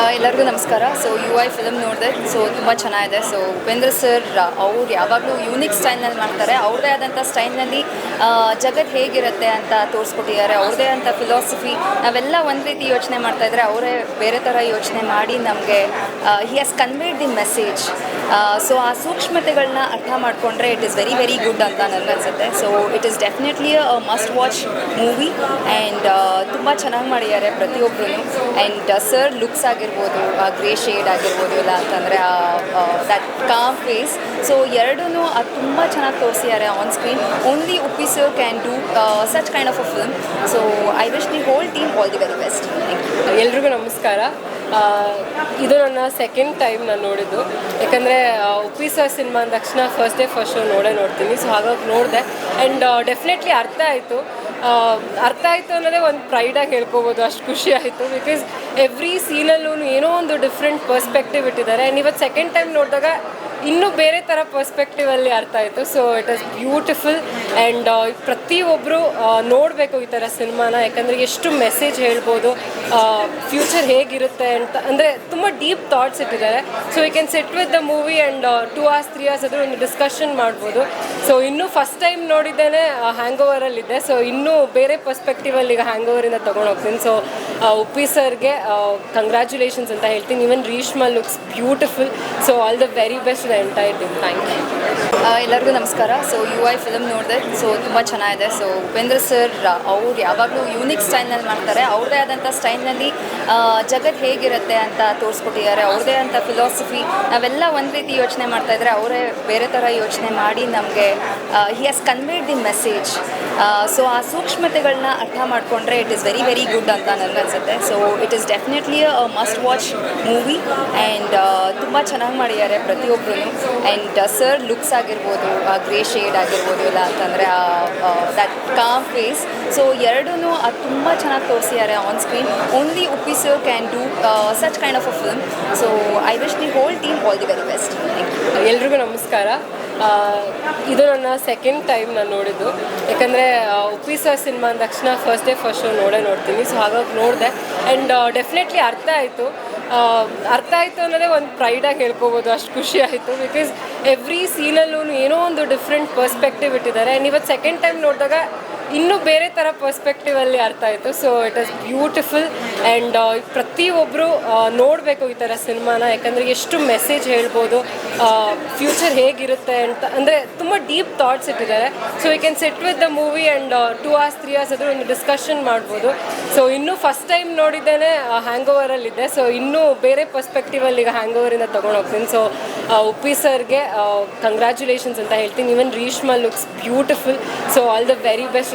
ಎಲ್ಲರಿಗೂ ನಮಸ್ಕಾರ. So you I film ನೋಡಿದೆ. ಸೊ ತುಂಬ ಚೆನ್ನಾಗಿದೆ. ಸೊ ಉಪೇಂದ್ರ ಸರ್ ಅವ್ರು ಯಾವಾಗಲೂ ಯೂನಿಕ್ ಸ್ಟೈಲ್ನಲ್ಲಿ ಮಾಡ್ತಾರೆ. ಅವ್ರದ್ದೇ ಆದಂಥ ಸ್ಟೈಲ್ನಲ್ಲಿ ಜಗತ್ತು ಹೇಗಿರುತ್ತೆ ಅಂತ ತೋರಿಸ್ಕೊಟ್ಟಿದ್ದಾರೆ. ಅವ್ರದ್ದೇ ಆದಂಥ ಫಿಲಾಸಫಿ ನಾವೆಲ್ಲ ಒಂದು ರೀತಿ ಯೋಚನೆ ಮಾಡ್ತಾಯಿದ್ರೆ ಅವರೇ ಬೇರೆ ಥರ ಯೋಚನೆ ಮಾಡಿ ನಮಗೆ he has conveyed the message so ಆ ಸೂಕ್ಷ್ಮತೆಗಳನ್ನ ಅರ್ಥ ಮಾಡಿಕೊಂಡ್ರೆ it is very very good ಅಂತ ನನಗನ್ಸುತ್ತೆ so it is definitely a must watch movie and ತುಂಬ ಚೆನ್ನಾಗಿ ಮಾಡಿದ್ದಾರೆ ಪ್ರತಿಯೊಬ್ಬರು ಆ್ಯಂಡ್ ಸರ್ ಲುಕ್ಸ್ ಆಗಿರ್ಬೋದು ಗ್ರೇ ಶೇಡ್ ಆಗಿರ್ಬೋದು ಇಲ್ಲ ಅಂತಂದರೆ ದಟ್ ಕಾಮ್ ಫೇಸ್ ಸೊ ಎರಡೂ ಅದು ತುಂಬ ಚೆನ್ನಾಗಿ ತೋರಿಸಿದ್ದಾರೆ on screen only Uppi sir can do such kind of a film so I wish the whole team all the very best ಎಲ್ರಿಗೂ ನಮಸ್ಕಾರ. ಆ, ಇದು ನನ್ನ ಸೆಕೆಂಡ್ ಟೈಮ್ ನಾನು ನೋಡಿದ್ದು. ಯಾಕಂದರೆ ಉಪ್ಪಿ ಸರ್ ಸಿನಿಮಾ ಅಂದ ತಕ್ಷಣ ಫಸ್ಟ್ ಡೇ ಫಸ್ಟ್ ಶೋ ನೋಡೇ ನೋಡ್ತೀನಿ. ಸೊ ಹಾಗಾಗಿ ನೋಡಿದೆ. ಆ್ಯಂಡ್ ಡೆಫಿನೆಟ್ಲಿ ಅರ್ಥ ಆಯಿತು. ಅರ್ಥ ಆಯಿತು ಅನ್ನೋದೇ ಒಂದು ಪ್ರೈಡಾಗಿ ಹೇಳ್ಕೊಬೋದು. ಅಷ್ಟು ಖುಷಿ ಆಯಿತು. ಬಿಕಾಸ್ ಎವ್ರಿ ಸೀನಲ್ಲೂ ಏನೋ ಒಂದು ಡಿಫ್ರೆಂಟ್ ಪರ್ಸ್ಪೆಕ್ಟಿವ್ ಇಟ್ಟಿದ್ದಾರೆ. ಆ್ಯಂಡ್ ಇವತ್ತು ಸೆಕೆಂಡ್ ಟೈಮ್ ನೋಡಿದಾಗ ಇನ್ನೂ ಬೇರೆ ಥರ ಪರ್ಸ್ಪೆಕ್ಟಿವಲ್ಲಿ ಅರ್ಥ ಆಯಿತು. So it is beautiful and ಪ್ರತಿಯೊಬ್ಬರು ನೋಡಬೇಕು ಈ ಥರ ಸಿನಿಮಾನ. ಯಾಕಂದರೆ ಎಷ್ಟು ಮೆಸೇಜ್ ಹೇಳ್ಬೋದು ಫ್ಯೂಚರ್ ಹೇಗಿರುತ್ತೆ ಅಂತ. ಅಂದರೆ ತುಂಬ ಡೀಪ್ ಥಾಟ್ಸ್ ಇಟ್ಟಿದ್ದಾರೆ. So you can sit with the movie and two hours three hours ಅದ್ರ ಒಂದು ಡಿಸ್ಕಷನ್ ಮಾಡ್ಬೋದು. ಸೊ ಇನ್ನೂ ಫಸ್ಟ್ ಟೈಮ್ ನೋಡಿದ್ದೇನೆ ಹ್ಯಾಂಗ್ ಓವರಲ್ಲಿದ್ದೆ ಸೊ ಇನ್ನೂ ಬೇರೆ ಪರ್ಸ್ಪೆಕ್ಟಿವಲ್ಲಿ ಈಗ ಹ್ಯಾಂಗ್ ಓವರಿಂದ ತೊಗೊಂಡು ಹೋಗ್ತೀನಿ. ಸೊ ಉಪ್ಪಿ ಸರ್ಗೆ ಕಂಗ್ರ್ಯಾಚುಲೇಷನ್ಸ್ ಅಂತ ಹೇಳ್ತೀನಿ. Even Reeshma looks beautiful so all the very best the entire team thank you ಎಲ್ಲರಿಗೂ ನಮಸ್ಕಾರ. ಸೊ ಯು ಐ ಫಿಲಮ್ ನೋಡಿದೆ. ಸೊ ತುಂಬ ಚೆನ್ನಾಗಿದೆ. ಸೊ ಉಪೇಂದ್ರ ಸರ್ ಅವ್ರು ಯಾವಾಗಲೂ ಯೂನಿಕ್ ಸ್ಟೈಲ್ನಲ್ಲಿ ಮಾಡ್ತಾರೆ. ಅವ್ರದ್ದೇ ಆದಂಥ ಸ್ಟೈಲ್ನಲ್ಲಿ ಜಗತ್ತು ಹೇಗಿರುತ್ತೆ ಅಂತ ತೋರಿಸ್ಕೊಟ್ಟಿದ್ದಾರೆ. ಅವ್ರದೇ ಅಂತ ಫಿಲಾಸಫಿ ನಾವೆಲ್ಲ ಒಂದು ರೀತಿ ಯೋಚನೆ ಮಾಡ್ತಾ ಇದ್ರೆ ಅವರೇ ಬೇರೆ ಥರ ಯೋಚನೆ ಮಾಡಿ ನಮಗೆ he has conveyed the message so ಆ ಸೂಕ್ಷ್ಮತೆಗಳನ್ನ ಅರ್ಥ ಮಾಡಿಕೊಂಡ್ರೆ it is very very good ಅಂತ ನನಗನ್ಸುತ್ತೆ so it is definitely must watch movie and ತುಂಬ ಚೆನ್ನಾಗಿ ಮಾಡಿದ್ದಾರೆ ಪ್ರತಿಯೊಬ್ಬರು ಆ್ಯಂಡ್ ಸರ್ ಲುಕ್ಸ್ ಆಗಿರ್ಬೋದು ಗ್ರೇ ಶೇಡ್ ಆಗಿರ್ಬೋದು ಇಲ್ಲ ಅಂತಂದರೆ ದಟ್ ಕಾಮ್ ಫೇಸ್ ಸೊ ಎರಡೂ ಅದು ತುಂಬ ಚೆನ್ನಾಗಿ ತೋರಿಸಿದ್ದಾರೆ on screen only Uppi sir can do such kind of a film so I wish the whole team all the very best ಎಲ್ರಿಗೂ ನಮಸ್ಕಾರ. ಆ, ಇದು ನನ್ನ ಸೆಕೆಂಡ್ ಟೈಮ್ ನಾನು ನೋಡಿದ್ದು. ಯಾಕಂದರೆ ಉಪ್ಪಿ ಸರ್ ಸಿನಿಮಾ ಅಂದ ತಕ್ಷಣ ಫಸ್ಟ್ ಡೇ ಫಸ್ಟ್ ಶೋ ನೋಡೇ ನೋಡ್ತೀನಿ. ಸೊ ಹಾಗಾಗಿ ನೋಡಿದೆ. ಆ್ಯಂಡ್ ಡೆಫಿನೆಟ್ಲಿ ಅರ್ಥ ಆಯಿತು. ಅರ್ಥ ಆಯಿತು ಅನ್ನೋದೇ ಒಂದು ಪ್ರೈಡಾಗಿ ಹೇಳ್ಕೊಬೋದು. ಅಷ್ಟು ಖುಷಿ ಆಯಿತು. ಬಿಕಾಸ್ ಎವ್ರಿ ಸೀನಲ್ಲೂ ಏನೋ ಒಂದು ಡಿಫ್ರೆಂಟ್ ಪರ್ಸ್ಪೆಕ್ಟಿವ್ ಇಟ್ಟಿದ್ದಾರೆ. ಆ್ಯಂಡ್ ಇವತ್ತು ಸೆಕೆಂಡ್ ಟೈಮ್ ನೋಡಿದಾಗ ಇನ್ನೂ ಬೇರೆ ಥರ ಪರ್ಸ್ಪೆಕ್ಟಿವಲ್ಲಿ ಅರ್ಥ ಆಯಿತು. So it is beautiful and ಪ್ರತಿಯೊಬ್ಬರು ನೋಡಬೇಕು ಈ ಥರ ಸಿನಿಮಾನ. ಯಾಕಂದರೆ ಎಷ್ಟು ಮೆಸೇಜ್ ಹೇಳ್ಬೋದು ಫ್ಯೂಚರ್ ಹೇಗಿರುತ್ತೆ ಅಂತ. ಅಂದರೆ ತುಂಬ ಡೀಪ್ ಥಾಟ್ಸ್ ಇಟ್ಟಿದ್ದಾರೆ. So you can sit with the movie and two hours three hours ಅದ್ರ ಒಂದು ಡಿಸ್ಕಷನ್ ಮಾಡ್ಬೋದು. ಸೊ ಇನ್ನೂ ಫಸ್ಟ್ ಟೈಮ್ ನೋಡಿದ್ದೇನೆ ಹ್ಯಾಂಗ್ ಓವರಲ್ಲಿದ್ದೆ ಸೊ ಇನ್ನೂ ಬೇರೆ ಪರ್ಸ್ಪೆಕ್ಟಿವಲ್ಲಿ ಈಗ ಹ್ಯಾಂಗ್ ಓವರಿಂದ ತಗೊಂಡು ಹೋಗ್ತೀನಿ. ಸೊ ಉಪ್ಪಿ ಸರ್ಗೆ ಕಂಗ್ರ್ಯಾಚುಲೇಷನ್ಸ್ ಅಂತ ಹೇಳ್ತೀನಿ. Even Reeshma looks beautiful so all the very best